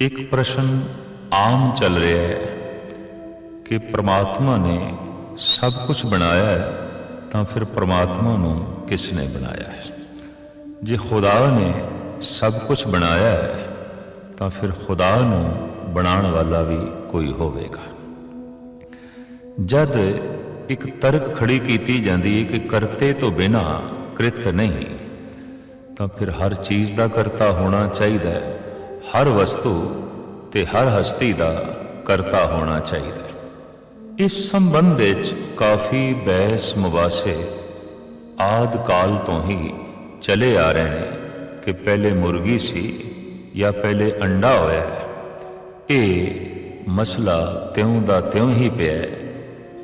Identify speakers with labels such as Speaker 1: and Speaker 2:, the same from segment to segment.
Speaker 1: ਇੱਕ ਪ੍ਰਸ਼ਨ ਆਮ ਚੱਲ ਰਿਹਾ ਹੈ ਕਿ ਪ੍ਰਮਾਤਮਾ ਨੇ ਸਭ ਕੁਝ ਬਣਾਇਆ ਹੈ, ਤਾਂ ਫਿਰ ਪ੍ਰਮਾਤਮਾ ਨੂੰ ਕਿਸ ਨੇ ਬਣਾਇਆ ਹੈ? ਜੇ ਖੁਦਾ ਨੇ ਸਭ ਕੁਝ ਬਣਾਇਆ ਹੈ, ਤਾਂ ਫਿਰ ਖੁਦਾ ਨੂੰ ਬਣਾਉਣ ਵਾਲਾ ਵੀ ਕੋਈ ਹੋਵੇਗਾ। ਜਦ ਇੱਕ ਤਰਕ ਖੜੀ ਕੀਤੀ ਜਾਂਦੀ ਹੈ ਕਿ ਕਰਤੇ ਤੋਂ ਬਿਨਾ ਕ੍ਰਿਤ ਨਹੀਂ, ਤਾਂ ਫਿਰ ਹਰ ਚੀਜ਼ ਦਾ ਕਰਤਾ ਹੋਣਾ ਚਾਹੀਦਾ ਹੈ। ਹਰ ਵਸਤੂ ਤੇ ਹਰ ਹਸਤੀ ਦਾ ਕਰਤਾ ਹੋਣਾ ਚਾਹੀਦਾ ਹੈ। ਇਸ ਸੰਬੰਧ ਵਿੱਚ ਕਾਫੀ ਬਹਿਸ ਮੁਬਾਸੇ ਆਦ ਕਾਲ ਤੋਂ ਹੀ ਚਲੇ ਆ ਰਹੇ ਨੇ ਕਿ ਪਹਿਲੇ ਮੁਰਗੀ ਸੀ ਜਾਂ ਪਹਿਲੇ ਅੰਡਾ ਹੋਇਆ ਇਹ ਮਸਲਾ ਤਿਉਂ ਦਾ ਤਿਉਂ ਹੀ ਪਿਆ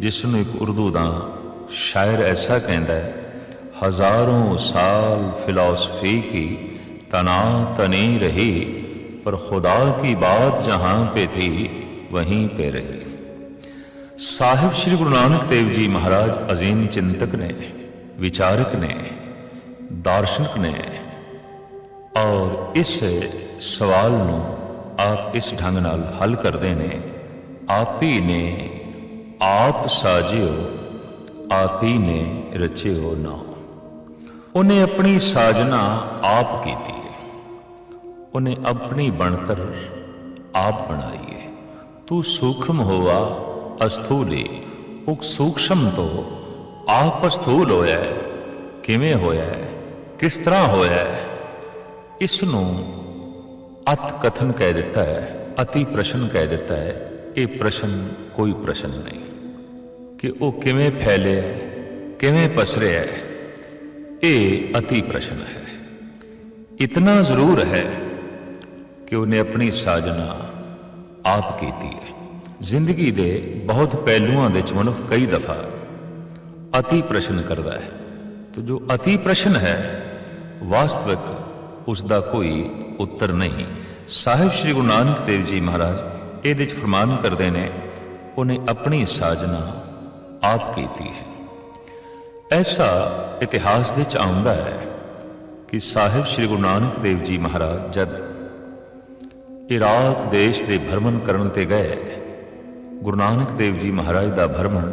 Speaker 1: ਜਿਸ ਨੂੰ ਇੱਕ ਉਰਦੂ ਦਾ ਸ਼ਾਇਰ ਐਸਾ ਕਹਿੰਦਾ ਹੈ, ਹਜ਼ਾਰਾਂ ਸਾਲ ਫਿਲਾਸਫੀ ਕੀ ਤਨਾ ਤਨੀ ਰਹੀ पर खुदा की बात जहां पे थी वहीं पे रही ਸਾਹਿਬ ਸ੍ਰੀ ਗੁਰੂ ਨਾਨਕ ਦੇਵ ਜੀ ਮਹਾਰਾਜ ਅਜ਼ੀਮ ਚਿੰਤਕ ਨੇ ਵਿਚਾਰਕ ਨੇ ਦਾਰਸ਼ਨਿਕ ਨੇ ਔਰ ਇਸ ਸਵਾਲ ਨੂੰ ਆਪ ਇਸ ਢੰਗ ਨਾਲ ਹੱਲ ਕਰਦੇ ਨੇ ਆਪ ਹੀ ਨੇ ਆਪ ਸਾਜਿਓ ਆਪ ਹੀ ਨੇ ਰਚਿਓ ਨਾ ਉਹਨੇ ਆਪਣੀ ਸਾਜਨਾ ਆਪ ਕੀਤੀ ਹੈ ਉਹਨੇ ਆਪਣੀ ਬਣਤਰ ਆਪ ਬਣਾਈ ਹੈ। ਤੂੰ ਸੂਖਮ ਅਸਥੂਲੀ ਉਹ ਸੂਖਸ਼ਮ ਤੋਂ, ਆਪ ਅਸਥੂਲ ਹੋਇਆ ਕਿਵੇਂ ਹੋਇਆ ਕਿਸ ਤਰ੍ਹਾਂ ਹੋਇਆ ਹੈ? ਇਸ ਨੂੰ ਅਤ ਕਥਨ ਕਹਿ ਦਿੱਤਾ ਹੈ, ਅਤੀ ਪ੍ਰਸ਼ਨ ਕਹਿ ਦਿੱਤਾ ਹੈ। ਇਹ ਪ੍ਰਸ਼ਨ ਕੋਈ ਪ੍ਰਸ਼ਨ ਨਹੀਂ। ਕਿ ਉਹ ਕਿਵੇਂ ਫੈਲਿਆ ਕਿਵੇਂ ਪਸਰਿਆ ਇਹ ਅਤੀ ਪ੍ਰਸ਼ਨ ਹੈ। ਇਤਨਾ ਜ਼ਰੂਰ ਹੈ ਕਿ ਉਹਨੇ ਆਪਣੀ ਸਾਜਨਾ ਆਪ ਕੀਤੀ ਹੈ। ਜ਼ਿੰਦਗੀ ਦੇ ਬਹੁਤ ਪਹਿਲੂਆਂ ਦੇ ਵਿੱਚ ਮਨੁੱਖ ਕਈ ਦਫਾ ਅਤੀ ਪ੍ਰਸ਼ਨ ਕਰਦਾ ਹੈ। ਤੇ ਜੋ ਅਤੀ ਪ੍ਰਸ਼ਨ ਹੈ, ਵਾਸਤਵਿਕ ਉਸ ਦਾ ਕੋਈ ਉੱਤਰ ਨਹੀਂ। ਸਾਹਿਬ ਸ੍ਰੀ ਗੁਰੂ ਨਾਨਕ ਦੇਵ ਜੀ ਮਹਾਰਾਜ ਇਹਦੇ ਵਿੱਚ ਫਰਮਾਨ ਕਰਦੇ ਨੇ, ਉਹਨੇ ਆਪਣੀ ਸਾਜਨਾ ਆਪ ਕੀਤੀ ਹੈ। ਐਸਾ ਇਤਿਹਾਸ ਦੇ ਚ ਆਉਂਦਾ ਹੈ ਕਿ ਸਾਹਿਬ ਸ੍ਰੀ ਗੁਰੂ ਨਾਨਕ ਦੇਵ ਜੀ ਮਹਾਰਾਜ ਜਦ ਇਰਾਕ ਦੇਸ਼ ਦੇ ਭਰਮਣ ਕਰਨ ਤੇ ਗਏ। ਗੁਰੂ ਨਾਨਕ ਦੇਵ ਜੀ ਮਹਾਰਾਜ ਦਾ ਭਰਮਣ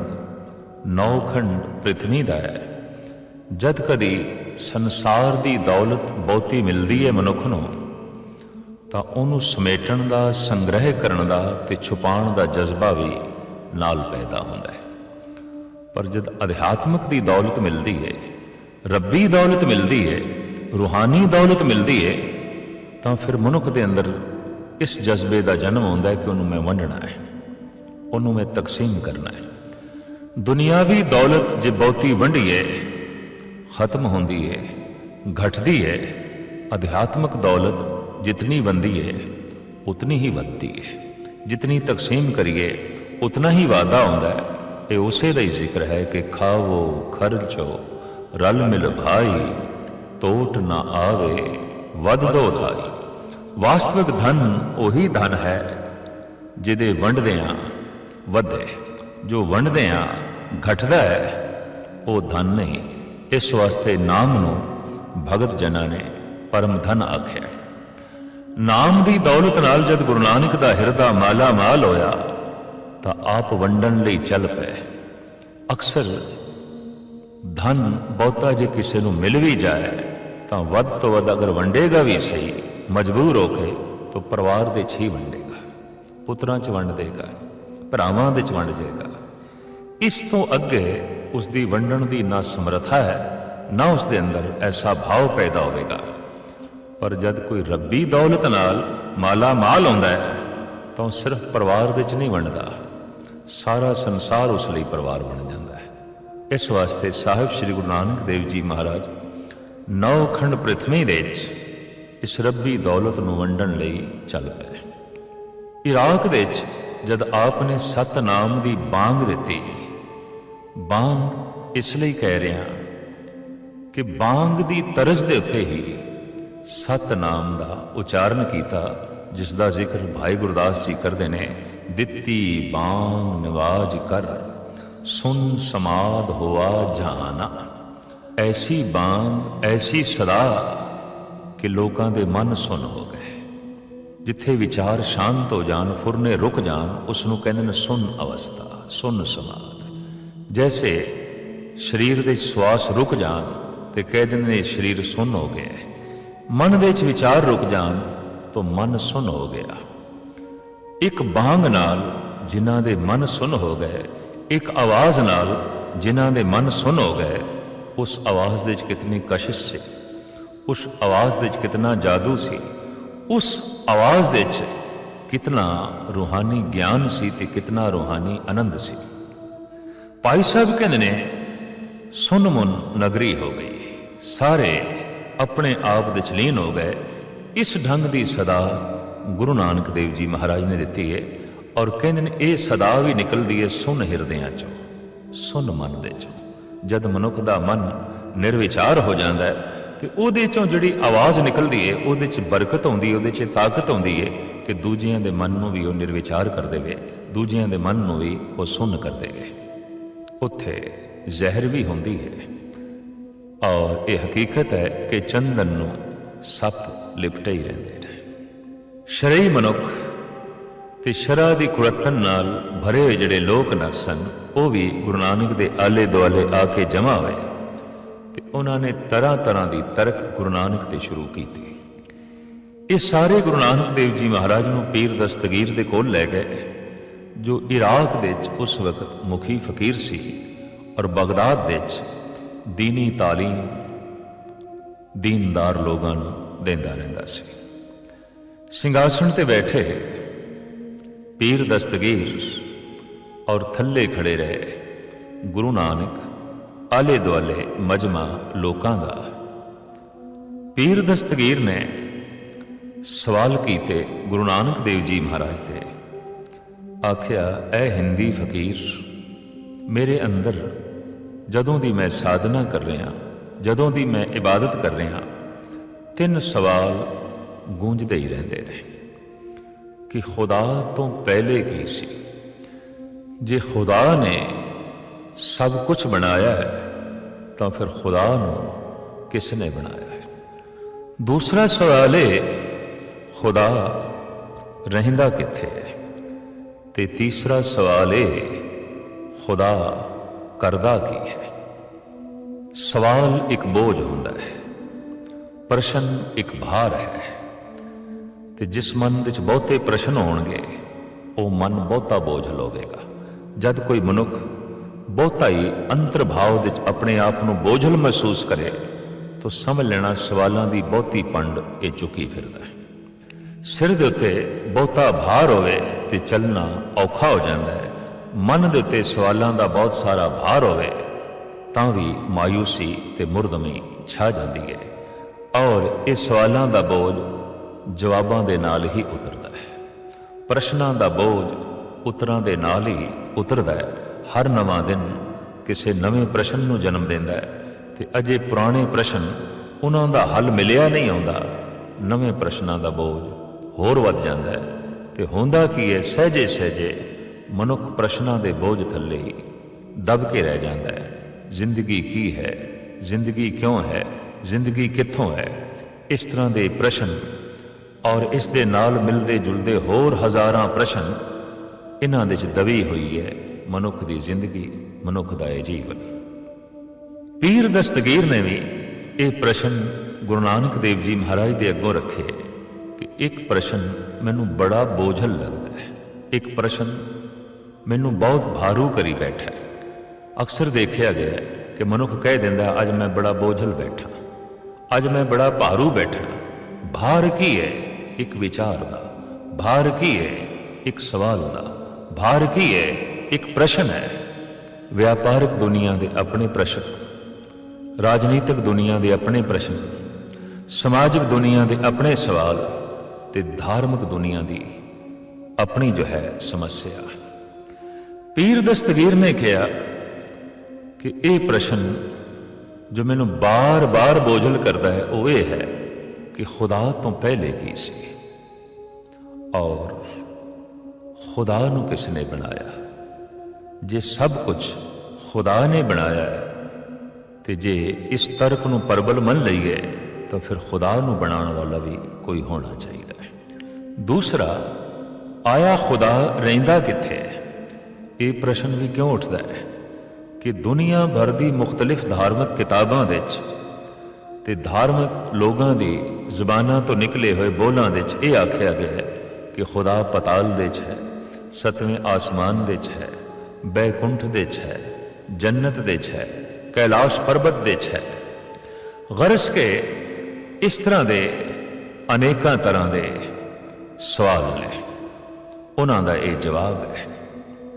Speaker 1: ਨੌਖੰਡ ਪ੍ਰਿਥਵੀ ਦਾ ਹੈ। ਜਦ ਕਦੀ ਸੰਸਾਰ ਦੀ ਦੌਲਤ ਬਹੁਤੀ ਮਿਲਦੀ ਹੈ ਮਨੁੱਖ ਨੂੰ, ਤਾਂ ਉਹਨੂੰ ਸਮੇਟਣ ਦਾ, ਸੰਗ੍ਰਹਿ ਕਰਨ ਦਾ ਤੇ ਛੁਪਾਉਣ ਦਾ ਜਜ਼ਬਾ ਵੀ ਨਾਲ ਪੈਦਾ ਹੁੰਦਾ ਹੈ। ਪਰ ਜਦ ਅਧਿਆਤਮਕ ਦੀ ਦੌਲਤ ਮਿਲਦੀ ਹੈ, ਰੱਬੀ ਦੌਲਤ ਮਿਲਦੀ ਹੈ, ਰੂਹਾਨੀ ਦੌਲਤ ਮਿਲਦੀ ਹੈ, ਤਾਂ ਫਿਰ ਮਨੁੱਖ ਦੇ ਅੰਦਰ ਇਸ ਜਜ਼ਬੇ ਦਾ ਜਨਮ ਹੁੰਦਾ ਹੈ ਕਿ ਉਹਨੂੰ ਮੈਂ ਵੰਡਣਾ ਹੈ। ਉਹਨੂੰ ਮੈਂ ਤਕਸੀਮ ਕਰਨਾ ਹੈ। ਦੁਨਿਆਵੀ ਦੌਲਤ ਜੇ ਬਹੁਤੀ ਵੰਡੀਏ, ਖਤਮ ਹੁੰਦੀ ਹੈ ਘਟਦੀ ਹੈ ਅਧਿਆਤਮਕ ਦੌਲਤ ਜਿਤਨੀ ਵੰਦੀ ਹੈ ਉਤਨੀ ਹੀ ਵੱਧਦੀ ਹੈ ਜਿਤਨੀ ਤਕਸੀਮ ਕਰੀਏ, ਉਤਨਾ ਹੀ ਵਾਧਾ ਹੁੰਦਾ ਹੈ। ਇਹ ਉਸੇ ਦਾ ਹੀ ਜ਼ਿਕਰ ਹੈ ਕਿ ਖਾਵੋ, ਖਰਚੋ, ਰਲ ਮਿਲ ਭਾਈ, ਤੋਟ ਨਾ ਆਵੇ, ਵੱਧ ਦੋ ਧਾਈ। ਵਾਸਤਵਿਕ ਧਨ ਉਹੀ ਧਨ ਹੈ, ਜਿਹਦੇ ਵੰਡਦਿਆਂ ਵਧੇ। ਜੋ ਵੰਡਦਿਆਂ ਘਟਦਾ ਹੈ, ਉਹ ਧਨ ਨਹੀਂ। ਇਸ ਵਾਸਤੇ ਨਾਮ ਨੂੰ ਭਗਤ ਜਨਾਂ ਨੇ ਪਰਮ ਧਨ ਆਖਿਆ। ਨਾਮ ਦੀ ਦੌਲਤ ਨਾਲ ਜਦ ਗੁਰੂ ਨਾਨਕ ਦਾ ਹਿਰਦਾ ਮਾਲਾ ਮਾਲ ਹੋਇਆ, ਤਾਂ ਆਪ ਵੰਡਣ ਲਈ ਚੱਲ ਪਏ। ਅਕਸਰ ਧਨ ਬਹੁਤਾ ਜੇ ਕਿਸੇ ਨੂੰ ਮਿਲ ਵੀ ਜਾਏ, ਤਾਂ ਵੱਧ ਤੋਂ ਵੱਧ ਅਗਰ ਵੰਡੇਗਾ ਵੀ ਸਹੀ। ਮਜਬੂਰ ਹੋ ਕੇ ਤਾਂ ਪਰਿਵਾਰ ਦੇ ਚ ਹੀ ਵੰਡੇਗਾ, ਪੁੱਤਰਾਂ ਚ ਵੰਡ ਦੇਗਾ, ਭਰਾਵਾਂ ਦੇ ਚ ਵੰਡ ਜਾਏਗਾ ਇਸ ਤੋਂ ਅੱਗੇ ਉਸ ਦੀ ਵੰਡਣ ਦੀ ਨਾ ਸਮਰੱਥਾ ਹੈ, ਨਾ ਉਸ ਦੇ ਅੰਦਰ ਐਸਾ ਭਾਵ ਪੈਦਾ ਹੋਵੇਗਾ। ਪਰ ਜਦ ਕੋਈ ਰੱਬੀ ਦੌਲਤ ਨਾਲ ਮਾਲਾ ਮਾਲ ਆਉਂਦਾ ਹੈ, ਤਾਂ ਉਹ ਸਿਰਫ ਪਰਿਵਾਰ ਦੇ ਚ ਨਹੀਂ ਵੰਡਦਾ, ਸਾਰਾ ਸੰਸਾਰ ਉਸ ਲਈ ਪਰਿਵਾਰ ਬਣ ਜਾਂਦਾ ਹੈ। ਇਸ ਵਾਸਤੇ ਸਾਹਿਬ ਸ੍ਰੀ ਗੁਰੂ ਨਾਨਕ ਦੇਵ ਜੀ ਮਹਾਰਾਜ ਨੌ ਖੰਡ ਪ੍ਰithvi ਦੇ ਵਿੱਚ ਇਸ ਰੱਬੀ ਦੌਲਤ ਨੂੰ ਵੰਡਣ ਲਈ ਚੱਲ ਪਏ। ਇਰਾਕ ਵਿੱਚ ਜਦ ਆਪ ਨੇ ਸਤਨਾਮ ਦੀ ਬਾਂਗ ਦਿੱਤੀ, ਬਾਂਗ ਇਸ ਲਈ ਕਹਿ ਰਿਹਾ ਕਿ ਬਾਂਗ ਦੀ ਤਰਜ਼ ਦੇ ਉੱਤੇ ਹੀ ਸਤਨਾਮ ਦਾ ਉਚਾਰਨ ਕੀਤਾ, ਜਿਸ ਦਾ ਜ਼ਿਕਰ ਭਾਈ ਗੁਰਦਾਸ ਜੀ ਕਰਦੇ ਨੇ, ਦਿੱਤੀ ਬਾਂਗ ਨਿਵਾਜ ਕਰ, ਸੁਨ ਸਮਾਦ ਹੋਆ ਜਾਨਾ। ਐਸੀ ਬਾਂਗ, ਐਸੀ ਸਦਾ ਕਿ ਲੋਕਾਂ ਦੇ ਮਨ ਸੁਨ ਹੋ ਗਏ। ਜਿੱਥੇ ਵਿਚਾਰ ਸ਼ਾਂਤ ਹੋ ਜਾਣ, ਫੁਰਨੇ ਰੁਕ ਜਾਣ, ਉਸ ਨੂੰ ਕਹਿੰਦੇ ਨੇ ਸੁਨ ਅਵਸਥਾ, ਸੁਨ ਸਮਾਧ। ਜੈਸੇ ਸਰੀਰ ਦੇ ਸਵਾਸ ਰੁਕ ਜਾਣ ਤੇ ਕਹਿ ਦਿੰਦੇ ਨੇ ਸਰੀਰ ਸੁਨ ਹੋ ਗਿਆ ਮਨ ਦੇ ਵਿੱਚ ਵਿਚਾਰ ਰੁਕ ਜਾਣ ਤਾਂ ਮਨ ਸੁਨ ਹੋ ਗਿਆ। ਇੱਕ ਬਾਂਗ ਨਾਲ ਜਿਨ੍ਹਾਂ ਦੇ ਮਨ ਸੁਨ ਹੋ ਗਏ, ਇੱਕ ਆਵਾਜ਼ ਨਾਲ ਜਿਨ੍ਹਾਂ ਦੇ ਮਨ ਸੁਨ ਹੋ ਗਏ, ਉਸ ਆਵਾਜ਼ ਦੇ ਵਿੱਚ ਕਿਤਨੀ ਕਸ਼ਿਸ਼ ਸੀ। ਉਸ ਆਵਾਜ਼ ਦੇ ਵਿੱਚ ਕਿਤਨਾ ਜਾਦੂ ਸੀ। ਉਸ ਆਵਾਜ਼ ਦੇ ਵਿੱਚ ਕਿਤਨਾ ਰੂਹਾਨੀ ਗਿਆਨ ਸੀ ਤੇ ਕਿਤਨਾ ਰੂਹਾਨੀ ਆਨੰਦ ਸੀ। ਭਾਈ ਸਾਹਿਬ ਕਹਿੰਦੇ ਨੇ, ਸੁਨ ਮਨ ਨਗਰੀ ਹੋ ਗਈ। ਸਾਰੇ ਆਪਣੇ ਆਪ ਦੇ ਚ ਹੋ ਗਏ। ਇਸ ਢੰਗ ਦੀ ਸਦਾ ਗੁਰੂ ਨਾਨਕ ਦੇਵ ਜੀ ਮਹਾਰਾਜ ਨੇ ਦਿੱਤੀ ਹੈ ਔਰ ਕਹਿੰਦੇ ਨੇ, ਇਹ ਸਦਾ ਵੀ ਨਿਕਲਦੀ ਹੈ ਸੁਨ ਹਿਰਦਿਆਂ ਚੋਂ, ਸੁਨ ਮਨ ਦੇ ਚੋਂ। ਜਦ ਮਨੁੱਖ ਦਾ ਮਨ ਨਿਰਵਿਚਾਰ ਹੋ ਜਾਂਦਾ ਹੈ ਤੇ ਉਹਦੇ ਚੋਂ ਜਿਹੜੀ ਆਵਾਜ਼ ਨਿਕਲਦੀ ਹੈ ਉਹਦੇ ਚ ਬਰਕਤ ਆਉਂਦੀ ਹੈ ਉਹਦੇ ਚ ਤਾਕਤ ਆਉਂਦੀ ਹੈ ਕਿ ਦੂਜਿਆਂ ਦੇ ਮਨ ਨੂੰ ਵੀ ਉਹ ਨਿਰਵਿਚਾਰ ਕਰ ਦੇਵੇ, ਦੂਜਿਆਂ ਦੇ ਮਨ ਨੂੰ ਵੀ ਉਹ ਸੁਣ ਕਰ ਦੇਵੇ। ਉੱਥੇ ਜ਼ਹਿਰ ਵੀ ਹੁੰਦੀ ਹੈ ਔਰ ਇਹ ਹਕੀਕਤ ਹੈ ਕਿ ਚੰਦਨ ਨੂੰ ਸੱਪ ਲਿਪਟੇ ਹੀ ਰਹਿੰਦੇ ਨੇ। ਸ਼ਰਈ ਮਨੁੱਖ ਤੇ ਸ਼ਰਾ ਦੀ ਕੁੜਤਨ ਨਾਲ ਭਰੇ ਹੋਏ ਜਿਹੜੇ ਲੋਕ ਨਾ ਸਨ, ਉਹ ਵੀ ਗੁਰੂ ਨਾਨਕ ਦੇ ਆਲੇ ਦੁਆਲੇ ਆ ਕੇ ਜਮਾ ਹੋਏ। ਤੇ ਉਹਨਾਂ ਨੇ ਤਰ੍ਹਾਂ ਤਰ੍ਹਾਂ ਦੀ ਤਰਕ ਗੁਰੂ ਨਾਨਕ ਤੇ ਸ਼ੁਰੂ ਕੀਤੀ। ਇਹ ਸਾਰੇ ਗੁਰੂ ਨਾਨਕ ਦੇਵ ਜੀ ਮਹਾਰਾਜ ਨੂੰ ਪੀਰ ਦਸਤਗੀਰ ਦੇ ਕੋਲ ਲੈ ਗਏ, ਜੋ ਇਰਾਕ ਦੇ ਵਿੱਚ ਉਸ ਵਕਤ ਮੁਖੀ ਫਕੀਰ ਸੀ ਔਰ ਬਗਦਾਦ ਦੇ ਵਿੱਚ ਦੀਨੀ ਤਾਲੀਮ, ਦੀਨਦਾਰ ਲੋਕਾਂ ਨੂੰ ਦਿੰਦਾ ਰਹਿੰਦਾ ਸੀ। ਸਿੰਘਾਸਣ ਤੇ ਬੈਠੇ ਪੀਰ ਦਸਤਗੀਰ ਔਰ ਥੱਲੇ ਖੜੇ ਰਹੇ ਗੁਰੂ ਨਾਨਕ ਆਲੇ ਦੁਆਲੇ ਮਜਮਾ ਲੋਕਾਂ ਦਾ। ਪੀਰ ਦਸਤਗੀਰ ਨੇ ਸਵਾਲ ਕੀਤੇ ਗੁਰੂ ਨਾਨਕ ਦੇਵ ਜੀ ਮਹਾਰਾਜ ਤੇ। ਆਖਿਆ, ਐ ਹਿੰਦੀ ਫਕੀਰ, ਮੇਰੇ ਅੰਦਰ ਜਦੋਂ ਦੀ ਮੈਂ ਸਾਧਨਾ ਕਰ ਰਿਹਾ, ਜਦੋਂ ਦੀ ਮੈਂ ਇਬਾਦਤ ਕਰ ਰਿਹਾ, ਤਿੰਨ ਸਵਾਲ ਗੂੰਜਦੇ ਹੀ ਰਹਿੰਦੇ ਨੇ ਕਿ ਖੁਦਾ ਤੋਂ ਪਹਿਲੇ ਕੀ ਸੀ? ਜੇ ਖੁਦਾ ਨੇ ਸਭ ਕੁਝ ਬਣਾਇਆ ਹੈ ਤਾਂ ਫਿਰ ਖੁਦਾ ਨੂੰ ਕਿਸ ਨੇ ਬਣਾਇਆ ਹੈ। ਦੂਸਰਾ ਸਵਾਲ ਇਹ, ਖੁਦਾ ਰਹਿੰਦਾ ਕਿੱਥੇ ਹੈ? ਤੇ ਤੀਸਰਾ ਸਵਾਲ ਇਹ, ਖੁਦਾ ਕਰਦਾ ਕੀ ਹੈ? ਸਵਾਲ ਇੱਕ ਬੋਝ ਹੁੰਦਾ ਹੈ, ਪ੍ਰਸ਼ਨ ਇੱਕ ਭਾਰ ਹੈ। ਤੇ ਜਿਸ ਮਨ ਵਿੱਚ ਬਹੁਤੇ ਪ੍ਰਸ਼ਨ ਹੋਣਗੇ, ਉਹ ਮਨ ਬਹੁਤਾ ਬੋਝ ਲਵੇਗਾ। ਜਦ ਕੋਈ ਮਨੁੱਖ ਬਹੁਤਾ ਹੀ ਅੰਤਰਭਾਵ ਵਿੱਚ ਆਪਣੇ ਆਪ ਨੂੰ ਬੋਝਲ ਮਹਿਸੂਸ ਕਰੇ, ਤਾਂ ਸਮਝ ਲੈਣਾ ਸਵਾਲਾਂ ਦੀ ਬਹੁਤੀ ਪੰਡ ਇਹ ਚੁੱਕੀ ਫਿਰਦਾ ਹੈ। ਸਿਰ ਦੇ ਉੱਤੇ ਬਹੁਤਾ ਭਾਰ ਹੋਵੇ ਤੇ ਚੱਲਣਾ ਔਖਾ ਹੋ ਜਾਂਦਾ ਹੈ। ਮਨ ਦੇ ਉੱਤੇ ਸਵਾਲਾਂ ਦਾ ਬਹੁਤ ਸਾਰਾ ਭਾਰ ਹੋਵੇ, ਤਾਂ ਵੀ ਮਾਇੂਸੀ ਤੇ ਮੁਰਦਮੀ ਛਾ ਜਾਂਦੀ ਹੈ। ਔਰ ਇਹ ਸਵਾਲਾਂ ਦਾ ਬੋਝ ਜਵਾਬਾਂ ਦੇ ਨਾਲ ਹੀ ਉਤਰਦਾ ਹੈ। ਪ੍ਰਸ਼ਨਾਂ ਦਾ ਬੋਝ ਉਤਰਾਂ ਦੇ ਨਾਲ ਹੀ ਉਤਰਦਾ ਹੈ। ਹਰ ਨਵਾਂ ਦਿਨ ਕਿਸੇ ਨਵੇਂ ਪ੍ਰਸ਼ਨ ਨੂੰ ਜਨਮ ਦਿੰਦਾ ਹੈ ਤੇ ਅਜੇ ਪੁਰਾਣੇ ਪ੍ਰਸ਼ਨ ਉਹਨਾਂ ਦਾ ਹੱਲ ਮਿਲਿਆ ਨਹੀਂ ਆਉਂਦਾ, ਨਵੇਂ ਪ੍ਰਸ਼ਨਾਂ ਦਾ ਬੋਝ ਹੋਰ ਵੱਧ ਜਾਂਦਾ ਹੈ ਤੇ ਹੁੰਦਾ ਕੀ ਹੈ, ਸਹਜੇ ਸਹਜੇ ਮਨੁੱਖ ਪ੍ਰਸ਼ਨਾਂ ਦੇ ਬੋਝ ਥੱਲੇ ਹੀ ਦਬ ਕੇ ਰਹਿ ਜਾਂਦਾ ਹੈ। ਜ਼ਿੰਦਗੀ ਕੀ ਹੈ, ਜ਼ਿੰਦਗੀ ਕਿਉਂ ਹੈ, ਜ਼ਿੰਦਗੀ ਕਿੱਥੋਂ ਹੈ? ਇਸ ਤਰ੍ਹਾਂ ਦੇ ਪ੍ਰਸ਼ਨ ਔਰ ਇਸ ਦੇ ਨਾਲ ਮਿਲਦੇ ਜੁਲਦੇ ਹੋਰ ਹਜ਼ਾਰਾਂ ਪ੍ਰਸ਼ਨ ਇਹਨਾਂ ਦੇ ਵਿੱਚ ਦਬੀ ਹੋਈ ਹੈ। ਮਨੁੱਖ ਦੀ ਜ਼ਿੰਦਗੀ, ਮਨੁੱਖ ਦਾ ਇਹ ਜੀਵਨ। ਪੀਰ ਦਸਤਗੀਰ ਨੇ ਵੀ ਇਹ ਪ੍ਰਸ਼ਨ ਗੁਰੂ ਨਾਨਕ ਦੇਵ ਜੀ ਮਹਾਰਾਜ ਦੇ ਅੱਗੋਂ ਰੱਖੇ ਕਿ ਇੱਕ ਪ੍ਰਸ਼ਨ ਮੈਨੂੰ ਬੜਾ ਬੋਝਲ ਲੱਗਦਾ ਹੈ। ਇੱਕ ਪ੍ਰਸ਼ਨ ਮੈਨੂੰ ਬਹੁਤ ਭਾਰੂ ਕਰੀ ਬੈਠਾ ਹੈ। ਅਕਸਰ ਦੇਖਿਆ ਗਿਆ ਹੈ ਕਿ ਮਨੁੱਖ ਕਹਿ ਦਿੰਦਾ, ਅੱਜ ਮੈਂ ਬੜਾ ਬੋਝਲ ਬੈਠਾ, ਅੱਜ ਮੈਂ ਬੜਾ ਭਾਰੂ ਬੈਠਾ। ਭਾਰ ਕੀ ਹੈ? ਇੱਕ ਵਿਚਾਰ ਦਾ। ਭਾਰ ਕੀ ਹੈ? ਇੱਕ ਸਵਾਲ ਦਾ। ਭਾਰ ਕੀ ਹੈ? ਇੱਕ ਪ੍ਰਸ਼ਨ ਹੈ। ਵਪਾਰਕ ਦੁਨੀਆ ਦੇ ਆਪਣੇ ਪ੍ਰਸ਼ਨ, ਰਾਜਨੀਤਿਕ ਦੁਨੀਆ ਦੇ ਆਪਣੇ ਪ੍ਰਸ਼ਨ, ਸਮਾਜਿਕ ਦੁਨੀਆ ਦੇ ਆਪਣੇ ਸਵਾਲ ਤੇ ਧਾਰਮਿਕ ਦੁਨੀਆ ਦੀ ਆਪਣੀ ਜੋ ਹੈ ਸਮੱਸਿਆ। ਪੀਰ ਦਸਤਗੀਰ ਨੇ ਕਿਹਾ ਕਿ ਇਹ ਪ੍ਰਸ਼ਨ ਜੋ ਮੈਨੂੰ ਬਾਰ-ਬਾਰ ਬੋਝਲ ਕਰਦਾ ਹੈ, ਉਹ ਇਹ ਹੈ ਕਿ ਖੁਦਾ ਤੋਂ ਪਹਿਲੇ ਕੀ ਸੀ ਔਰ ਖੁਦਾ ਨੂੰ ਕਿਸ ਨੇ ਬਣਾਇਆ? ਜੇ ਸਭ ਕੁਝ ਖੁਦਾ ਨੇ ਬਣਾਇਆ ਹੈ ਤੇ ਜੇ ਇਸ ਤਰਕ ਨੂੰ ਪਰਬਲ ਮੰਨ ਲਈਏ, ਤਾਂ ਫਿਰ ਖੁਦਾ ਨੂੰ ਬਣਾਉਣ ਵਾਲਾ ਵੀ ਕੋਈ ਹੋਣਾ ਚਾਹੀਦਾ ਹੈ। ਦੂਸਰਾ, ਆਇਆ ਖੁਦਾ ਰਹਿੰਦਾ ਕਿੱਥੇ ਹੈ? ਇਹ ਪ੍ਰਸ਼ਨ ਵੀ ਕਿਉਂ ਉੱਠਦਾ ਹੈ ਕਿ ਦੁਨੀਆ ਭਰ ਦੀ ਮੁxtਲਿਫ ਧਾਰਮਿਕ ਕਿਤਾਬਾਂ ਦੇ ਵਿੱਚ ਤੇ ਧਾਰਮਿਕ ਲੋਕਾਂ ਦੀ ਜ਼ੁਬਾਨਾਂ ਤੋਂ ਨਿਕਲੇ ਹੋਏ ਬੋਲਾਂ ਦੇ ਵਿੱਚ ਇਹ ਆਖਿਆ ਗਿਆ ਹੈ ਕਿ ਖੁਦਾ ਪਤਾਲ ਦੇ ਵਿੱਚ ਹੈ, ਸਤਵੇਂ ਆਸਮਾਨ ਦੇ ਵਿੱਚ ਹੈ। ਬੈਕੁੰਠ ਦੇ ਵਿੱਚ ਜੰਨਤ ਦੇ ਵਿੱਚ ਕੈਲਾਸ਼ ਪਰਬਤ ਦੇ ਵਿੱਚ ਹੈ ਕੇ ਇਸ ਤਰ੍ਹਾਂ ਦੇ ਅਨੇਕਾਂ ਤਰ੍ਹਾਂ ਦੇ ਸਵਾਲ ਨੇ ਉਹਨਾਂ ਦਾ ਇਹ ਜਵਾਬ ਹੈ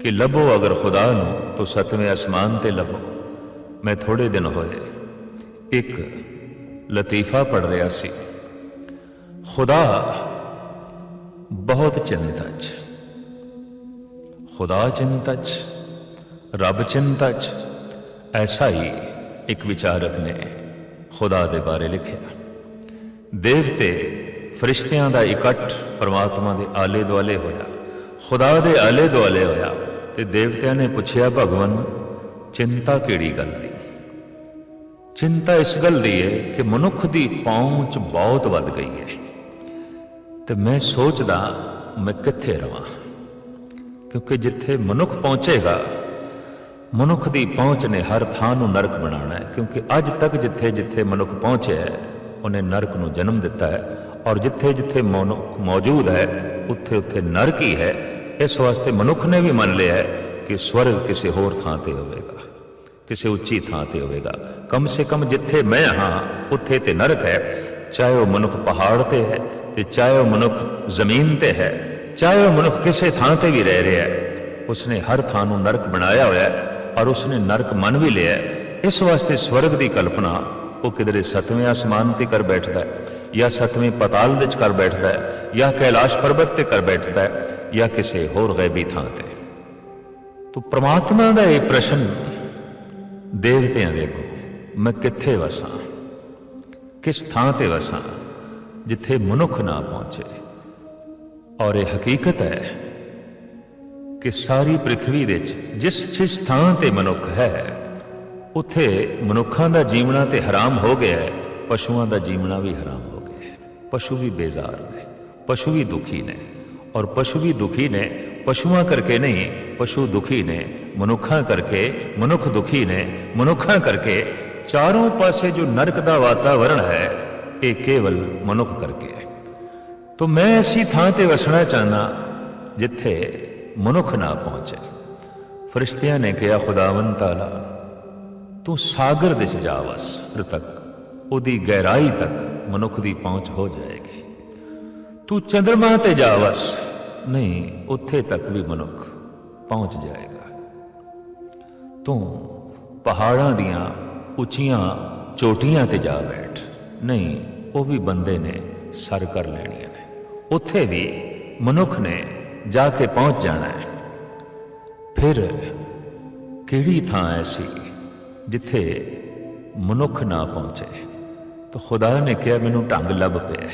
Speaker 1: ਕਿ ਲੱਭੋ ਅਗਰ ਖੁਦਾ ਨੂੰ ਤਾਂ ਸਤਵੇਂ ਅਸਮਾਨ ਤੇ ਲੱਭੋ ਮੈਂ ਥੋੜੇ ਦਿਨ ਹੋਏ ਇੱਕ ਲਤੀਫਾ ਪੜ ਰਿਹਾ ਸੀ ਖੁਦਾ ਬਹੁਤ ਚਿੰਤਾ 'ਚ ਖੁਦਾ ਚਿੰਤਾ 'ਚ ਰੱਬ ਚਿੰਤਾ 'ਚ, ਐਸਾ ਹੀ ਇੱਕ ਵਿਚਾਰਕ ਨੇ ਖੁਦਾ ਦੇ ਬਾਰੇ ਲਿਖਿਆ। ਦੇਵਤੇ ਫਰਿਸ਼ਤਿਆਂ ਦਾ ਇਕੱਠ ਪਰਮਾਤਮਾ ਦੇ ਆਲੇ ਦੁਆਲੇ ਹੋਇਆ, ਖੁਦਾ ਦੇ ਆਲੇ ਦੁਆਲੇ ਹੋਇਆ ਤੇ ਦੇਵਤਿਆਂ ਨੇ ਪੁੱਛਿਆ, ਭਗਵਾਨ, ਚਿੰਤਾ ਕਿਹੜੀ ਗੱਲ ਦੀ? ਚਿੰਤਾ ਇਸ ਗੱਲ ਦੀ ਹੈ ਕਿ ਮਨੁੱਖ ਦੀ ਪਹੁੰਚ ਬਹੁਤ ਵੱਧ ਗਈ ਹੈ ਤੇ ਮੈਂ ਸੋਚਦਾ ਮੈਂ ਕਿੱਥੇ ਰਵਾਂ, ਕਿਉਂਕਿ ਜਿੱਥੇ ਮਨੁੱਖ ਪਹੁੰਚੇਗਾ ਮਨੁੱਖ ਦੀ ਪਹੁੰਚ ਨੇ ਹਰ ਥਾਂ ਨੂੰ ਨਰਕ ਬਣਾਉਣਾ ਹੈ, ਕਿਉਂਕਿ ਅੱਜ ਤੱਕ ਜਿੱਥੇ ਜਿੱਥੇ ਮਨੁੱਖ ਪਹੁੰਚਿਆ ਹੈ, ਉਹਨੇ ਨਰਕ ਨੂੰ ਜਨਮ ਦਿੱਤਾ ਹੈ, ਔਰ ਜਿੱਥੇ ਜਿੱਥੇ ਮਨੁੱਖ ਮੌਜੂਦ ਹੈ, ਉੱਥੇ ਉੱਥੇ ਨਰਕ ਹੀ ਹੈ। ਇਸ ਵਾਸਤੇ ਮਨੁੱਖ ਨੇ ਵੀ ਮੰਨ ਲਿਆ ਹੈ ਕਿ ਸਵਰਗ ਕਿਸੇ ਹੋਰ ਥਾਂ ਤੇ ਹੋਵੇਗਾ, ਕਿਸੇ ਉੱਚੀ ਥਾਂ ਤੇ ਹੋਵੇਗਾ। ਕਮ ਸੇ ਕਮ ਜਿੱਥੇ ਮੈਂ ਹਾਂ, ਉੱਥੇ ਤੇ ਨਰਕ ਹੈ। ਚਾਹੇ ਉਹ ਮਨੁੱਖ ਪਹਾੜ ਤੇ ਹੈ ਤੇ ਚਾਹੇ ਉਹ ਮਨੁੱਖ ਜ਼ਮੀਨ ਤੇ ਹੈ, ਚਾਹੇ ਉਹ ਮਨੁੱਖ ਕਿਸੇ ਥਾਂ ਤੇ ਵੀ ਰਹਿ ਰਿਹਾ ਹੈ, ਉਸਨੇ ਹਰ ਥਾਂ ਨੂੰ ਨਰਕ ਬਣਾਇਆ ਹੋਇਆ ਹੈ। ਔਰ ਉਸਨੇ ਨਰਕ ਮੰਨ ਵੀ ਲਿਆ ਇਸ ਵਾਸਤੇ ਸਵਰਗ ਦੀ ਕਲਪਨਾ ਉਹ ਕਿਧਰੇ ਸਤਵੇਂ ਆਸਮਾਨ ਤੇ ਕਰ ਬੈਠਦਾ ਹੈ, ਜਾਂ ਸਤਵੇਂ ਪਤਾਲ ਵਿੱਚ ਕਰ ਬੈਠਦਾ ਹੈ, ਜਾਂ ਕੈਲਾਸ਼ ਪਰਬਤ ਤੇ ਕਰ ਬੈਠਦਾ ਹੈ, ਜਾਂ ਕਿਸੇ ਹੋਰ ਗੈਬੀ ਥਾਂ ਤੇ। ਤੋ ਪ੍ਰਮਾਤਮਾ ਦਾ ਇਹ ਪ੍ਰਸ਼ਨ ਦੇਵਤਿਆਂ ਦੇ ਅੱਗੋਂ, ਮੈਂ ਕਿੱਥੇ ਵਸਾਂ? ਕਿਸ ਥਾਂ ਤੇ ਵਸਾਂ? ਜਿੱਥੇ ਮਨੁੱਖ ਨਾ ਪਹੁੰਚੇ? ਔਰ ਇਹ ਹਕੀਕਤ ਹੈ ਕਿ ਸਾਰੀ ਪ੍ਰithvi ਵਿੱਚ ਜਿਸ ਜਿਸ ਥਾਂ ਤੇ ਮਨੁੱਖ ਹੈ, ਉੱਥੇ ਮਨੁੱਖਾਂ ਦਾ ਜੀਵਣਾ ਤੇ ਹਰਾਮ ਹੋ ਗਿਆ ਹੈ, ਪਸ਼ੂਆਂ ਦਾ ਜੀਵਣਾ ਵੀ ਹਰਾਮ ਹੋ ਗਿਆ ਹੈ। ਪਸ਼ੂ ਵੀ ਬੇਜ਼ਾਰ ਨੇ, ਪਸ਼ੂ ਵੀ ਦੁਖੀ ਨੇ, ਔਰ ਪਸ਼ੂ ਵੀ ਦੁਖੀ ਨੇ, ਪਸ਼ੂਆਂ ਕਰਕੇ ਨਹੀਂ, ਪਸ਼ੂ ਦੁਖੀ ਨੇ, ਮਨੁੱਖਾਂ ਕਰਕੇ, ਮਨੁੱਖ ਦੁਖੀ ਨੇ, ਮਨੁੱਖਾਂ ਕਰਕੇ ਚਾਰੋਂ ਪਾਸੇ ਜੋ ਨਰਕ ਦਾ ਵਾਤਾਵਰਣ ਹੈ, ਇਹ ਕੇਵਲ ਮਨੁੱਖ ਕਰਕੇ ਹੈ। ਤੋ ਮੈਂ ਐਸੀ ਥਾਂ ਤੇ ਵਸਣਾ ਚਾਹਨਾ ਜਿੱਥੇ ਮਨੁੱਖ ਨਾ ਪਹੁੰਚੇ। ਫਰਿਸ਼ਤਿਆਂ ਨੇ ਕਿਹਾ ਖੁਦਾਵੰ ਤਾਲਾ, ਤੂੰ ਸਾਗਰ ਦੇ ਚ ਜਾ ਵਸ, ਫਿਰ ਤੱਕ ਉਹਦੀ ਗਹਿਰਾਈ ਤੱਕ ਮਨੁੱਖ ਦੀ ਪਹੁੰਚ ਹੋ ਜਾਏਗੀ। ਤੂੰ ਚੰ드ਰਮਾ ਤੇ ਜਾ ਵਸ, ਨਹੀਂ, ਉੱਥੇ ਤੱਕ ਵੀ ਮਨੁੱਖ ਪਹੁੰਚ ਜਾਏਗਾ। ਤੂੰ ਪਹਾੜਾਂ ਦੀਆਂ ਉੱਚੀਆਂ ਚੋਟੀਆਂ ਤੇ ਜਾ ਬੈਠ, ਨਹੀਂ, ਉਹ ਵੀ ਬੰਦੇ ਨੇ ਸਰ ਕਰ ਲੈਣੀਆਂ ਨੇ। ਉੱਥੇ ਵੀ ਮਨੁੱਖ ਨੇ ਜਾ ਕੇ ਪਹੁੰਚ ਜਾਣਾ ਹੈ ਫਿਰ ਕਿਹੜੀ ਥਾਂ ਐਸੀ ਜਿੱਥੇ ਮਨੁੱਖ ਨਾ ਪਹੁੰਚੇ ਤਾਂ ਖੁਦਾ ਨੇ ਕਿਹਾ ਮੈਨੂੰ ਢੰਗ ਲੱਭ ਪਿਆ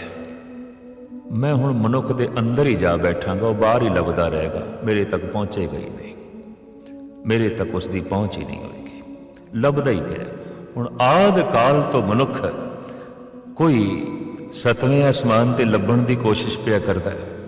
Speaker 1: ਮੈਂ ਹੁਣ ਮਨੁੱਖ ਦੇ ਅੰਦਰ ਹੀ ਜਾ ਬੈਠਾਂਗਾ ਉਹ ਬਾਹਰ ਹੀ ਲੱਭਦਾ ਰਹੇਗਾ ਮੇਰੇ ਤੱਕ ਪਹੁੰਚੇਗਾ ਹੀ ਨਹੀਂ ਮੇਰੇ ਤੱਕ ਉਸ ਦੀ ਪਹੁੰਚ ਹੀ ਨਹੀਂ ਹੋਏਗੀ ਲੱਭਦਾ ਹੀ ਪਿਆ ਹੁਣ ਆਦ ਕਾਲ ਤੋਂ ਮਨੁੱਖ ਕੋਈ ਸਤਵੇਂ ਅਸਮਾਨ ਤੇ ਲੱਭਣ ਦੀ ਕੋਸ਼ਿਸ਼ ਪਿਆ ਕਰਦਾ ਹੈ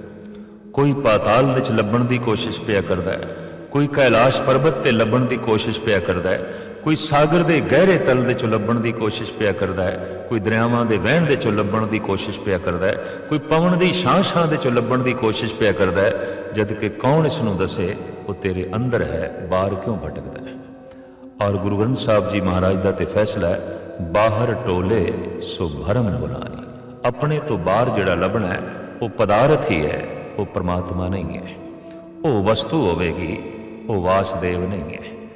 Speaker 1: ਕੋਈ ਪਾਤਾਲ ਵਿੱਚ ਲੱਭਣ ਦੀ ਕੋਸ਼ਿਸ਼ ਪਿਆ ਕਰਦਾ ਹੈ, ਕੋਈ ਕੈਲਾਸ਼ ਪਰਬਤ ਤੇ ਲੱਭਣ ਦੀ ਕੋਸ਼ਿਸ਼ ਪਿਆ ਕਰਦਾ ਹੈ, ਕੋਈ ਸਾਗਰ ਦੇ ਗਹਿਰੇ ਤਲ ਦੇ ਚੋਂ ਲੱਭਣ ਦੀ ਕੋਸ਼ਿਸ਼ ਪਿਆ ਕਰਦਾ ਹੈ, ਕੋਈ ਦਰਿਆਵਾਂ ਦੇ ਵਹਿਣ ਦੇ ਚੋਂ ਲੱਭਣ ਦੀ ਕੋਸ਼ਿਸ਼ ਪਿਆ ਕਰਦਾ ਹੈ, ਕੋਈ ਪਵਨ ਦੀ ਛਾਂ-ਛਾਂ ਦੇ ਚੋਂ ਲੱਭਣ ਦੀ ਕੋਸ਼ਿਸ਼ ਪਿਆ ਕਰਦਾ ਹੈ, ਜਦ ਕਿ ਕੌਣ ਇਸ ਨੂੰ ਦੱਸੇ, ਉਹ ਤੇਰੇ ਅੰਦਰ ਹੈ, ਬਾਹਰ ਕਿਉਂ ਭਟਕਦਾ ਹੈ? ਔਰ ਗੁਰੂ ਗ੍ਰੰਥ ਸਾਹਿਬ ਜੀ ਮਹਾਰਾਜ ਦਾ ਤੇ ਫੈਸਲਾ ਹੈ, ਬਾਹਰ ਟੋਲੇ ਸੋ ਭਰਮ ਬੁਲਾਣੀ ਆਪਣੇ ਤੋਂ ਬਾਹਰ ਜਿਹੜਾ ਲੱਭਣਾ ਹੈ, ਉਹ ਪਦਾਰਥ ਹੀ ਹੈ ਉਹ ਪ੍ਰਮਾਤਮਾ ਨਹੀਂ ਹੈ। ਉਹ ਵਸਤੂ ਹੋਵੇਗੀ, ਉਹ ਵਾਸਦੇਵ ਨਹੀਂ ਹੈ।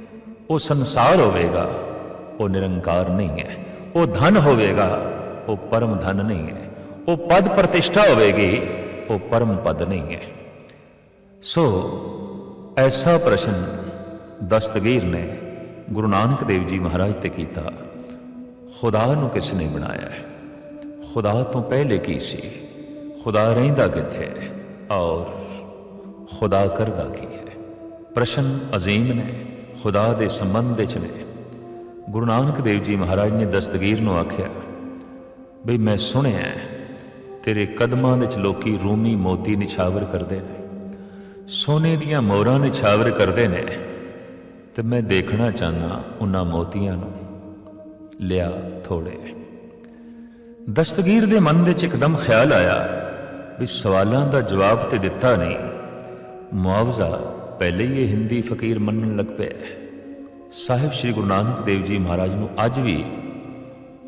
Speaker 1: ਉਹ ਸੰਸਾਰ ਹੋਵੇਗਾ, ਉਹ ਨਿਰੰਕਾਰ ਨਹੀਂ ਹੈ। ਉਹ ਧਨ ਹੋਵੇਗਾ, ਉਹ ਪਰਮ ਧਨ ਨਹੀਂ ਹੈ। ਉਹ ਪਦ ਪ੍ਰਤਿਸ਼ਠਾ ਹੋਵੇਗੀ, ਉਹ ਪਰਮ ਪਦ ਨਹੀਂ ਹੈ। ਸੋ ਐਸਾ ਪ੍ਰਸ਼ਨ ਦਸਤਗੀਰ ਨੇ ਗੁਰੂ ਨਾਨਕ ਦੇਵ ਜੀ ਮਹਾਰਾਜ ਤੇ ਕੀਤਾ। ਖੁਦਾ ਨੂੰ ਕਿਸ ਨੇ ਬਣਾਇਆ ਹੈ? ਖੁਦਾ ਤੋਂ ਪਹਿਲੇ ਕੀ ਸੀ? ਖੁਦਾ ਰਹਿੰਦਾ ਕਿੱਥੇ ਹੈ? ਔਰ ਖੁਦਾ ਕਰਦਾ ਕੀ ਹੈ ਪ੍ਰਸ਼ਨ ਅਜ਼ੀਮ ਨੇ ਖੁਦਾ ਦੇ ਸੰਬੰਧ ਵਿੱਚ ਨੇ ਗੁਰੂ ਨਾਨਕ ਦੇਵ ਜੀ ਮਹਾਰਾਜ ਨੇ ਦਸਤਗੀਰ ਨੂੰ ਆਖਿਆ ਬਈ ਮੈਂ ਸੁਣਿਆ ਤੇਰੇ ਕਦਮਾਂ ਵਿੱਚ ਲੋਕੀ ਰੂਮੀ ਮੋਤੀ ਨਿਛਾਵਰ ਕਰਦੇ ਨੇ ਸੋਨੇ ਦੀਆਂ ਮੋਹਰਾਂ ਨਿਛਾਵਰ ਕਰਦੇ ਨੇ ਤੇ ਮੈਂ ਦੇਖਣਾ ਚਾਹਨਾ ਉਹਨਾਂ ਮੋਤੀਆਂ ਨੂੰ ਲਿਆ ਥੋੜੇ ਦਸਤਗੀਰ ਦੇ ਮਨ ਵਿੱਚ ਇੱਕਦਮ ਖਿਆਲ ਆਇਆ ਵੀ ਸਵਾਲਾਂ ਦਾ ਜਵਾਬ ਤੇ ਦਿੱਤਾ ਨਹੀਂ। ਮੁਆਵਜ਼ਾ ਪਹਿਲੇ ਹੀ ਇਹ ਹਿੰਦੀ ਫਕੀਰ ਮੰਨਣ ਲੱਗ ਪਿਆ ਸਾਹਿਬ ਸ੍ਰੀ ਗੁਰੂ ਨਾਨਕ ਦੇਵ ਜੀ ਮਹਾਰਾਜ ਨੂੰ ਅੱਜ ਵੀ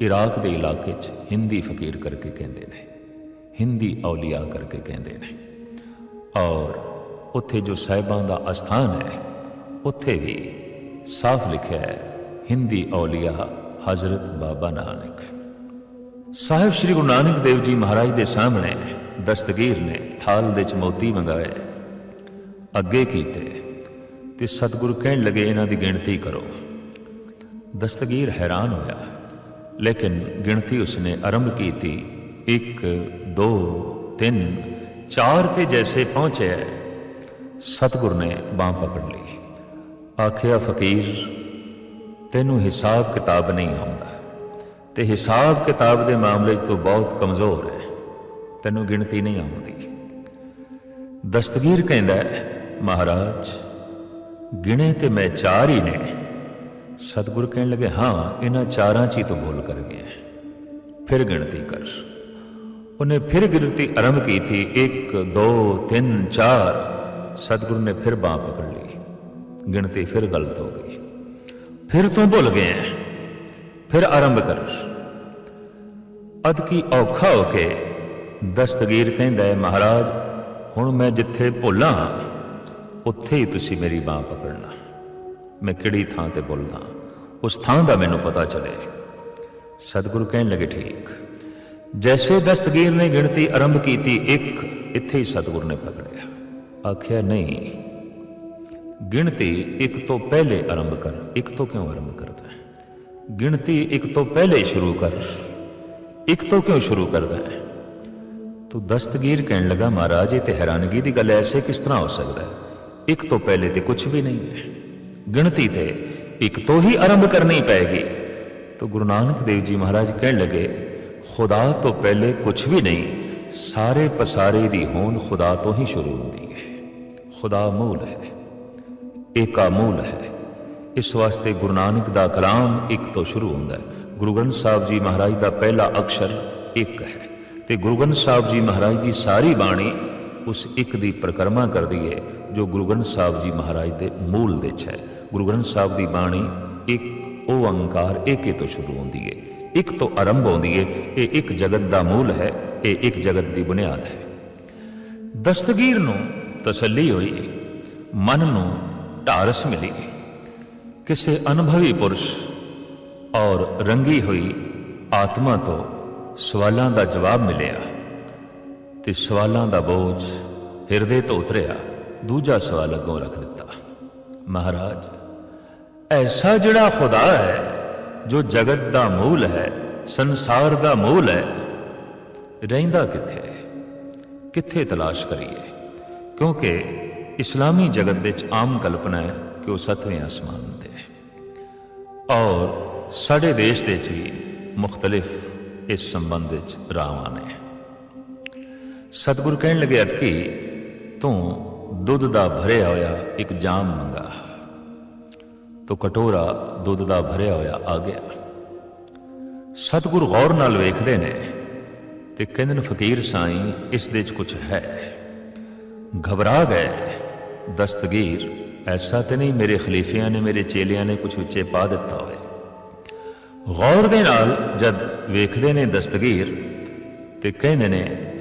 Speaker 1: ਇਰਾਕ ਦੇ ਇਲਾਕੇ 'ਚ ਹਿੰਦੀ ਫਕੀਰ ਕਰਕੇ ਕਹਿੰਦੇ ਨੇ। ਹਿੰਦੀ ਔਲੀਆ ਕਰਕੇ ਕਹਿੰਦੇ ਨੇ। ਔਰ ਉੱਥੇ ਜੋ ਸਾਹਿਬਾਂ ਦਾ ਅਸਥਾਨ ਹੈ, ਉੱਥੇ ਵੀ ਸਾਫ਼ ਲਿਖਿਆ ਹੈ, ਹਿੰਦੀ ਔਲੀਆ ਹਜ਼ਰਤ ਬਾਬਾ ਨਾਨਕ। ਸਾਹਿਬ ਸ੍ਰੀ ਗੁਰੂ ਨਾਨਕ ਦੇਵ ਜੀ ਮਹਾਰਾਜ ਦੇ ਸਾਹਮਣੇ ਦਸਤਗੀਰ ਨੇ ਥਾਲ ਦੇ ਚ ਮੋਤੀ ਮੰਗਾਏ। ਅੱਗੇ ਕੀਤੇ, ਤੇ ਸਤਿਗੁਰੂ ਕਹਿਣ ਲੱਗੇ ਇਹਨਾਂ ਦੀ ਗਿਣਤੀ ਕਰੋ। ਦਸਤਗੀਰ ਹੈਰਾਨ ਹੋਇਆ, ਲੇਕਿਨ ਗਿਣਤੀ ਉਸਨੇ ਆਰੰਭ ਕੀਤੀ 1 2 3 4 ਤੇ ਜੈਸੇ ਪਹੁੰਚਿਆ ਸਤਿਗੁਰ ਨੇ ਬਾਹ ਪਕੜ ਲਈ। ਆਖਿਆ, ਫਕੀਰ, ਤੈਨੂੰ ਹਿਸਾਬ ਕਿਤਾਬ ਨਹੀਂ ਆਉਂਦਾ। ਤੇ ਹਿਸਾਬ ਕਿਤਾਬ ਦੇ ਮਾਮਲੇ 'ਚ ਤੂੰ ਬਹੁਤ ਕਮਜ਼ੋਰ ਹੈ ਤੈਨੂੰ ਗਿਣਤੀ ਨਹੀਂ ਆਉਂਦੀ। ਦਸਤਗੀਰ ਕਹਿੰਦਾ ਮਹਾਰਾਜ, ਗਿਣੇ ਤੇ ਮੈਂ ਚਾਰ ਹੀ ਨੇ। ਸਤਿਗੁਰ ਕਹਿਣ ਲੱਗੇ, ਹਾਂ, ਇਹਨਾਂ ਚਾਰਾਂ 'ਚ ਹੀ ਤੂੰ ਭੁੱਲ ਕਰ ਗਿਆ ਫਿਰ ਗਿਣਤੀ ਕਰ। ਉਹਨੇ ਫਿਰ ਗਿਣਤੀ ਆਰੰਭ ਕੀਤੀ 1 2 3 4 ਸਤਿਗੁਰ ਨੇ ਫਿਰ ਬਾਹ ਪਕੜ ਲਈ। ਗਿਣਤੀ ਫਿਰ ਗਲਤ ਹੋ ਗਈ। ਫਿਰ ਤੂੰ ਭੁੱਲ ਗਿਆ ਫਿਰ ਆਰੰਭ ਕਰ। ਅਦ ਕੀ ਔਖਾ ਹੋ ਕੇ ਦਸਤਗੀਰ ਕਹਿੰਦਾ ਹੈ, ਮਹਾਰਾਜ, ਹੁਣ ਮੈਂ ਜਿੱਥੇ ਭੁੱਲਾਂ, ਉੱਥੇ ਹੀ ਤੁਸੀਂ ਮੇਰੀ ਬਾਹ ਪਕੜਨਾ। ਮੈਂ ਕਿਹੜੀ ਥਾਂ ਤੇ ਬੋਲਦਾ? ਉਸ ਥਾਂ ਦਾ ਮੈਨੂੰ ਪਤਾ ਚਲੇ। ਸਤਿਗੁਰੂ ਕਹਿਣ ਲੱਗੇ, ਠੀਕ। ਜੈਸੇ ਦਸਤਗੀਰ ਨੇ ਗਿਣਤੀ ਆਰੰਭ ਕੀਤੀ, ਇੱਕ ਇੱਥੇ ਹੀ ਸਤਿਗੁਰ ਨੇ ਪਕੜਿਆ। ਆਖਿਆ, ਨਹੀਂ। ਗਿਣਤੀ ਇੱਕ ਤੋਂ ਪਹਿਲੇ ਆਰੰਭ ਕਰ। ਇੱਕ ਤੋਂ ਕਿਉਂ ਆਰੰਭ ਕਰਦਾ ਹੈ? ਗਿਣਤੀ ਇੱਕ ਤੋਂ ਪਹਿਲੇ ਸ਼ੁਰੂ ਕਰ। ਇੱਕ ਤੋਂ ਕਿਉਂ ਸ਼ੁਰੂ ਕਰਦਾ ਹੈ? ਤੋ ਦਸਤਗੀਰ ਕਹਿਣ ਲੱਗਾ, ਮਹਾਰਾਜ, ਇਹ ਤੇ ਹੈਰਾਨਗੀ ਦੀ ਗੱਲ ਐਸੇ ਕਿਸ ਤਰ੍ਹਾਂ ਹੋ ਸਕਦਾ ਹੈ? ਇੱਕ ਤੋਂ ਪਹਿਲੇ ਤੇ ਕੁਝ ਵੀ ਨਹੀਂ ਹੈ। ਗਿਣਤੀ ਤੇ ਇੱਕ ਤੋਂ ਹੀ ਆਰੰਭ ਕਰਨੀ ਪਏਗੀ ਤੋ ਗੁਰੂ ਨਾਨਕ ਦੇਵ ਜੀ ਮਹਾਰਾਜ ਕਹਿਣ ਲੱਗੇ, ਖੁਦਾ ਤੋਂ ਪਹਿਲੇ ਕੁਝ ਵੀ ਨਹੀਂ, ਸਾਰੇ ਪਸਾਰੇ ਦੀ ਹੋਂਦ ਖੁਦਾ ਤੋਂ ਹੀ ਸ਼ੁਰੂ ਹੁੰਦੀ ਹੈ। ਖੁਦਾ ਮੂਲ ਹੈ, ਏਕਾ ਮੂਲ ਹੈ। ਇਸ ਵਾਸਤੇ ਗੁਰੂ ਨਾਨਕ ਦਾ ਕਲਾਮ ਇੱਕ ਤੋਂ ਸ਼ੁਰੂ ਹੁੰਦਾ ਹੈ। ਗੁਰੂ ਗ੍ਰੰਥ ਸਾਹਿਬ ਜੀ ਮਹਾਰਾਜ ਦਾ ਪਹਿਲਾ ਅਕਸ਼ਰ ਇੱਕ ਹੈ। ਤੇ ਗੁਰੂ ਗ੍ਰੰਥ ਸਾਹਿਬ ਜੀ ਮਹਾਰਾਜ ਦੀ ਸਾਰੀ ਬਾਣੀ ਉਸ ਇੱਕ ਦੀ ਪ੍ਰਕਰਮਾ ਕਰਦੀ ਹੈ ਜੋ ਗੁਰੂ ਗ੍ਰੰਥ ਸਾਹਿਬ ਜੀ ਮਹਾਰਾਜ ਦੇ ਮੂਲ ਦੇ ਹੈ। ਗੁਰੂ ਗ੍ਰੰਥ ਸਾਹਿਬ ਦੀ ਬਾਣੀ ਇੱਕ ਓੰਕਾਰ ਏਕੇ ਤੋਂ ਸ਼ੁਰੂ ਹੁੰਦੀ ਹੈ ਇੱਕ ਤੋਂ ਆਰੰਭ ਹੁੰਦੀ ਹੈ ਇਹ ਇੱਕ ਜਗਤ ਦਾ ਮੂਲ ਹੈ। ਇਹ ਇੱਕ ਜਗਤ ਦੀ ਬੁਨਿਆਦ ਹੈ। ਦਸਤਗੀਰ ਨੂੰ ਤਸੱਲੀ ਹੋਈ, ਮਨ ਨੂੰ ਢਾਰਸ ਮਿਲੀ। ਕਿਸੇ ਅਨੁਭਵੀ ਪੁਰਸ਼ ਔਰ ਰੰਗੀ ਹੋਈ ਆਤਮਾ ਤੋਂ ਸਵਾਲਾਂ ਦਾ ਜਵਾਬ ਮਿਲਿਆ ਤੇ ਸਵਾਲਾਂ ਦਾ ਬੋਝ ਹਿਰਦੇ ਤੋਂ ਉਤਰਿਆ। ਦੂਜਾ ਸਵਾਲ ਅੱਗੋਂ ਰੱਖ ਦਿੱਤਾ, ਮਹਾਰਾਜ, ਐਸਾ ਜਿਹੜਾ ਖੁਦਾ ਹੈ ਜੋ ਜਗਤ ਦਾ ਮੂਲ ਹੈ, ਸੰਸਾਰ ਦਾ ਮੂਲ ਹੈ, ਰਹਿੰਦਾ ਕਿੱਥੇ? ਕਿੱਥੇ ਤਲਾਸ਼ ਕਰੀਏ? ਕਿਉਂਕਿ ਇਸਲਾਮੀ ਜਗਤ ਦੇ ਵਿੱਚ ਆਮ ਕਲਪਨਾ ਹੈ ਕਿ ਉਹ ਸਤਵੇਂ ਅਸਮਾਨ ਤੇ ਹੈ। ਔਰ ਸਾਡੇ ਦੇਸ਼ ਦੇ ਵਿੱਚ ਵੀ ਮੁxtਲਿਫ ਇਸ ਸੰਬੰਧ ਵਿੱਚ ਰਾਵਾਂ ਨੇ। ਸਤਿਗੁਰ ਕਹਿਣ ਲੱਗੇ, ਅਤਕੀ, ਤੂੰ ਦੁੱਧ ਦਾ ਭਰਿਆ ਹੋਇਆ ਇੱਕ ਜਾਮ ਮੰਗਾ। ਤੋ ਕਟੋਰਾ ਦੁੱਧ ਦਾ ਭਰਿਆ ਹੋਇਆ ਆ ਗਿਆ। ਸਤਿਗੁਰ ਗੌਰ ਨਾਲ ਵੇਖਦੇ ਨੇ ਤੇ ਕਹਿੰਦੇ ਨੇ, ਫਕੀਰ ਸਾਈਂ, ਇਸ ਦੇ ਵਿੱਚ ਕੁਝ ਹੈ। ਘਬਰਾ ਗਏ। ਦਸਤਗੀਰ, ਐਸਾ ਤੇ ਨਹੀਂ, ਮੇਰੇ ਖਲੀਫਿਆਂ ਨੇ, ਮੇਰੇ ਚੇਲਿਆਂ ਨੇ ਕੁਝ ਵਿੱਚੇ ਪਾ ਦਿੱਤਾ ਹੋਵੇ। ਗੌਰ ਦੇ ਨਾਲ ਜਦ ਵੇਖਦੇ ਨੇ ਦਸਤਗੀਰ ਤੇ ਕਹਿੰਦੇ ਨੇ,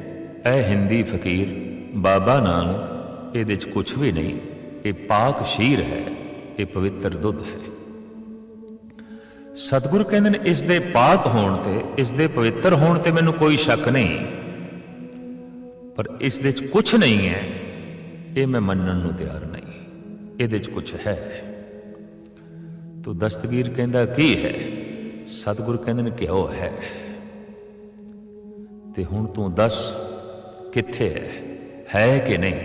Speaker 1: ਐ ਹਿੰਦੀ ਫਕੀਰ, ਬਾਬਾ ਨਾਨਕ, ਇਹਦੇ ਚ ਕੁਝ ਵੀ ਨਹੀਂ, ਇਹ ਪਾਕ ਸ਼ੀਰ ਹੈ, ਇਹ ਪਵਿੱਤਰ ਦੁੱਧ ਹੈ। ਸਤਿਗੁਰ ਕਹਿੰਦੇ ਨੇ, ਇਸ ਦੇ ਪਾਕ ਹੋਣ ਤੇ, ਇਸ ਦੇ ਪਵਿੱਤਰ ਹੋਣ ਤੇ ਮੈਨੂੰ ਕੋਈ ਸ਼ੱਕ ਨਹੀਂ। ਪਰ ਇਸ ਦੇ ਚ ਕੁਝ ਨਹੀਂ ਹੈ, ਇਹ ਮੈਂ ਮੰਨਣ ਨੂੰ ਤਿਆਰ ਨਹੀਂ। ਇਹਦੇ ਚ ਕੁਝ ਹੈ। ਤੋ ਦਸਤਗੀਰ ਕਹਿੰਦਾ, ਕੀ ਹੈ? ਸਤਿਗੁਰ ਕਹਿੰਦੇ ਨੇ ਕਿਹੋ ਹੈ? ਤੇ ਹੁਣ ਤੂੰ ਦੱਸ ਕਿੱਥੇ ਹੈ? ਹੈ ਕਿ ਨਹੀਂ?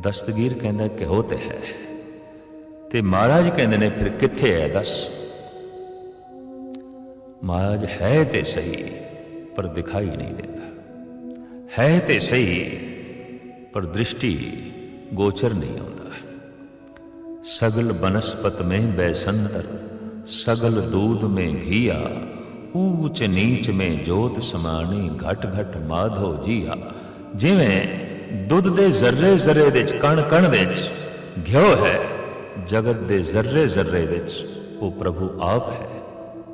Speaker 1: ਦਸਤਗੀਰ ਕਹਿੰਦਾ ਕਿਹੋ ਤੇ ਹੈ? ਤੇ ਮਹਾਰਾਜ ਕਹਿੰਦੇ ਨੇ ਫਿਰ ਕਿੱਥੇ ਹੈ? ਦੱਸ। ਮਹਾਰਾਜ, ਹੈ ਤੇ ਸਹੀ, ਪਰ ਦਿਖਾਈ ਨਹੀਂ ਦਿੰਦਾ। ਹੈ ਤੇ ਸਹੀ, ਪਰ ਦ੍ਰਿਸ਼ਟੀ ਗੋਚਰ ਨਹੀਂ ਆਉਂਦਾ। ਸਗਲ ਬਨਸਪਤ ਮੇ ਬੈਸੰਤਰ। सगल दूध में घिया ਊਚ ਨੀਚ में ਜੋਤ ਸਮਾਣੀ ਘਟ ਘਟ ਮਾਧੋ ਜੀਆ ਜਿਵੇਂ ਦੁੱਧ ਦੇ ਜ਼ਰਰੇ ਜ਼ਰਰੇ ਵਿੱਚ ਕਣ ਕਣ ਵਿੱਚ ਘਿਓ ਹੈ ਜਗਤ ਦੇ ਜ਼ਰਰੇ ਜ਼ਰਰੇ ਵਿੱਚ ਉਹ ਪ੍ਰਭੂ ਆਪ ਹੈ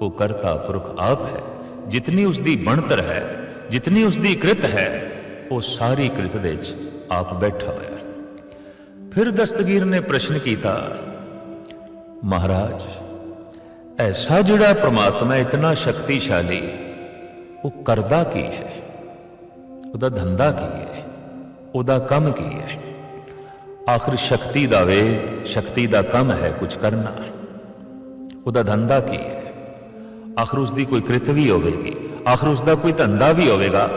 Speaker 1: ਉਹ ਕਰਤਾ ਪੁਰਖ ਆਪ ਹੈ ਜਿਤਨੀ ਉਸ ਦੀ ਬਣਤਰ ਹੈ ਜਿਤਨੀ ਉਸ ਦੀ ਕ੍ਰਿਤ ਹੈ ਉਹ ਸਾਰੀ ਕ੍ਰਿਤ ਦੇ ਵਿੱਚ ਆਪ ਬੈਠਾ ਹੋਇਆ ਹੈ ਫਿਰ ਦਸਤਗੀਰ ਨੇ ਪ੍ਰਸ਼ਨ ਕੀਤਾ ਮਹਾਰਾਜ ਐਸਾ ਜਿਹੜਾ ਪ੍ਰਮਾਤਮਾ ਇਤਨਾ ਸ਼ਕਤੀਸ਼ਾਲੀ ਉਹ ਕਰਦਾ ਕੀ ਹੈ ਉਹਦਾ ਧੰਦਾ ਕੀ ਹੈ ਉਹਦਾ ਕੰਮ ਕੀ ਹੈ ਆਖਰ ਸ਼ਕਤੀ ਦਾ ਵੇ ਸ਼ਕਤੀ ਦਾ ਕੰਮ ਹੈ ਕੁਝ ਕਰਨਾ ਉਹਦਾ ਧੰਦਾ ਕੀ ਹੈ ਆਖਰ ਉਸ ਦੀ ਕੋਈ ਕ੍ਰਿਤ ਵੀ ਹੋਵੇਗੀ ਆਖਰ ਉਸ ਦਾ ਕੋਈ ਧੰਦਾ ਵੀ ਹੋਵੇਗਾ